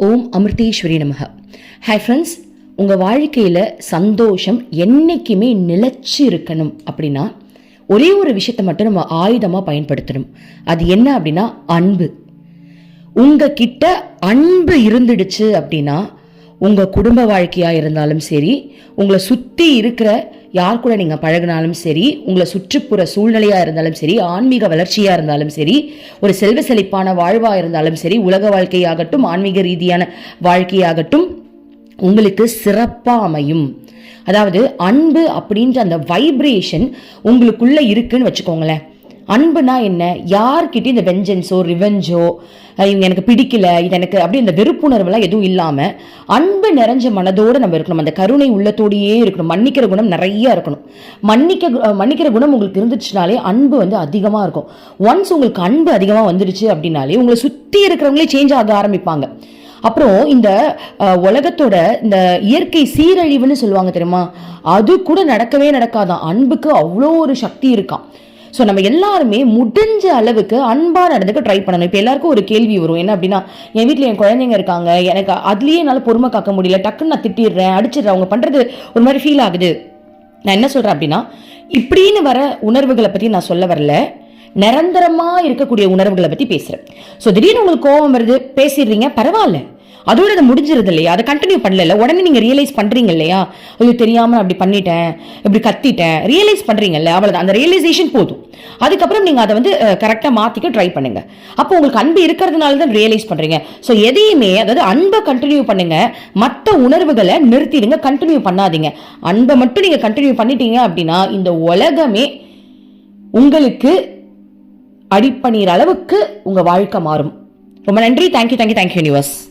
ஓம் அமிர்தேஸ்வரி நமக. Hi friends உங்கள் வாழ்க்கையில் சந்தோஷம் என்னைக்குமே நிலச்சி இருக்கணும் அப்படின்னா ஒரே ஒரு விஷயத்தை மட்டும் நம்ம ஆயுதமாக பயன்படுத்தணும். அது என்ன அப்படின்னா அன்பு. உங்ககிட்ட அன்பு இருந்துடுச்சு அப்படின்னா உங்கள் குடும்ப வாழ்க்கையாக இருந்தாலும் சரி உங்களை சுற்றி இருக்கிற யார் கூட நீங்கள் பழகினாலும் சரி உங்களை சுற்றுப்புற சூழ்நிலையாக இருந்தாலும் சரி ஆன்மீக வளர்ச்சியாக இருந்தாலும் சரி ஒரு செல்வ செழிப்பான வாழ்வாக இருந்தாலும் சரி உலக வாழ்க்கையாகட்டும் ஆன்மீக ரீதியான வாழ்க்கையாகட்டும் உங்களுக்கு சிறப்பாக அமையும். அதாவது அன்பு அப்படின்ற அந்த வைப்ரேஷன் உங்களுக்குள்ளே இருக்குன்னு வச்சுக்கோங்களேன். அன்புனா என்ன? யார்கிட்டயும் இந்த வெஞ்சன்ஸோ ரிவெஞ்சோ இவங்க எனக்கு பிடிக்கல இது எனக்கு அப்படி இந்த வெறுப்புணர்வுலாம் எதுவும் இல்லாமல் அன்பு நிறைஞ்ச மனதோடு நம்ம இருக்கணும். அந்த கருணை உள்ளத்தோடையே இருக்கணும். மன்னிக்கிற குணம் நிறைய இருக்கணும். மன்னிக்க மன்னிக்கிற குணம் உங்களுக்கு இருந்துச்சுனாலே அன்பு வந்து அதிகமாக இருக்கும். ஒன்ஸ் உங்களுக்கு அன்பு அதிகமாக வந்துடுச்சு அப்படின்னாலே உங்களை சுற்றி இருக்கிறவங்களே சேஞ்ச் ஆக ஆரம்பிப்பாங்க. அப்புறம் இந்த உலகத்தோட இந்த இயற்கை சீரழிவுன்னு சொல்லுவாங்க தெரியுமா? அது கூட நடக்கவே நடக்காதான். அன்புக்கு அவ்வளோ ஒரு சக்தி இருக்காம் ஸோ நம்ம எல்லாருமே முடிஞ்ச அளவுக்கு அன்பாக நடந்துக்க ட்ரை பண்ணணும். இப்போ எல்லாருக்கும் ஒரு கேள்வி வரும். என்ன அப்படின்னா என் வீட்டில் என் குழந்தைங்க இருக்காங்க. எனக்கு அதுலேயே என்னால் பொறுமை காக்க முடியல. டக்குன்னு நான் திட்டிடுறேன் அடிச்சிடுறேன். அவங்க பண்ணுறது ஒரு மாதிரி ஃபீல் ஆகுது. நான் என்ன சொல்கிறேன் அப்படின்னா இப்படின்னு வர உணர்வுகளை பற்றி நான் சொல்ல வரல. நிரந்தரமாக இருக்கக்கூடிய உணர்வுகளை பற்றி பேசுகிறேன் ஸோ திடீர்னு உங்களுக்கு கோபம் வருது பேசிடுறீங்க பரவாயில்ல. அதோட அது முடிஞ்சிருது இல்லையா? அதை கண்டினியூ பண்ணல உடனே நீங்கள் ரியலைஸ் பண்ணுறீங்க இல்லையா? ஐயோ தெரியாமல் அப்படி பண்ணிட்டேன் இப்படி கத்திட்டேன். ரியலைஸ் பண்ணுறீங்கல்ல அவ்வளோதான் அந்த ரியலைசேஷன் போதும். அதுக்கப்புறம் நீங்கள் அதை வந்து கரெக்டாக மாற்றிக்க ட்ரை பண்ணுங்க. அப்போ உங்களுக்கு அன்பு இருக்கிறதுனால தான் ரியலைஸ் பண்ணுறீங்க ஸோ எதையுமே அதாவது அன்பை கண்டினியூ பண்ணுங்க மற்ற உணர்வுகளை நிறுத்திடுங்க கண்டினியூ பண்ணாதீங்க. அன்பை மட்டும் நீங்கள் கண்டினியூ பண்ணிட்டீங்க அப்படின்னா இந்த உலகமே உங்களுக்கு அடிப்பணிகிற அளவுக்கு உங்கள் வாழ்க்கை மாறும். ரொம்ப நன்றி. Thank you thank you thank you universe